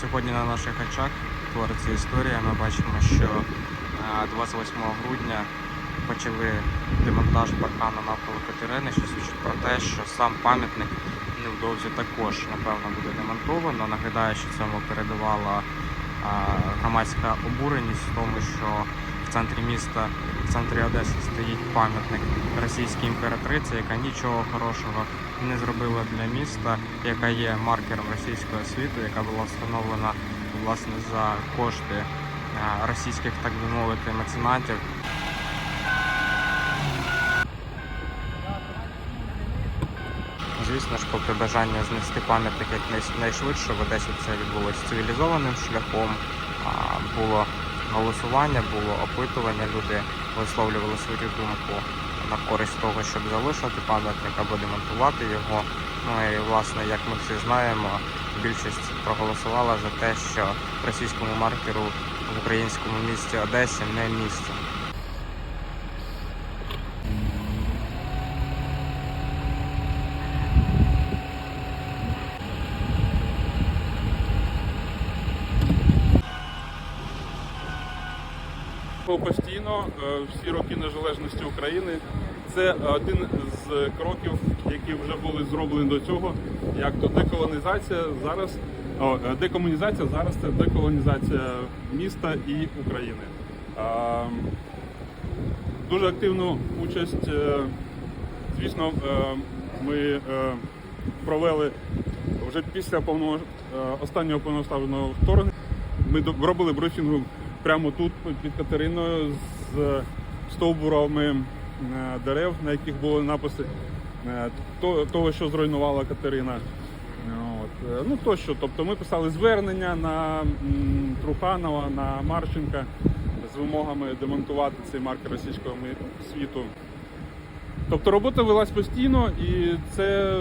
Сьогодні на наших очах твориться історія. Ми бачимо, що е, 28 грудня почали демонтаж паркану навколо Катерини, що свідчить про те, що сам пам'ятник невдовзі також напевно буде демонтовано. Нагадаю, що цьому передавала е, громадська обуреність в тому, що в центрі міста, в центрі Одеси стоїть пам'ятник російській імператриці, яка нічого хорошого не зробила для міста, яка є маркером російського світу, яка була встановлена власне за кошти е, російських, так би мовити, меценатів. Звісно ж, попри бажання знести пам'ятник як найшвидше, в Одесі це відбулося цивілізованим шляхом. Було голосування, було опитування, люди висловлювали свою думку на користь того, щоб залишити пам'ятник або демонтувати його. Ну і власне, як ми всі знаємо, більшість проголосувала за те, що російському маркеру в українському місті Одесі не місце. Постійно е, всі роки незалежності України. Це один з кроків, які вже були зроблені до цього, як то деколонізація зараз. О, е, декомунізація зараз це деколонізація міста і України. Дуже активну участь, е, звісно, ми провели вже після повного останнього повноставного вторгнення. Ми робили брифінгу прямо тут, під Катериною, з стовбурами е, дерев, на яких були написи е, того, що зруйнувала Катерина. От. е, Ну тощо, тобто ми писали звернення на Труханова, на Марченка з вимогами демонтувати цей маркер російського світу. Тобто робота велась постійно і це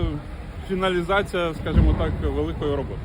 фіналізація, скажімо так, великої роботи.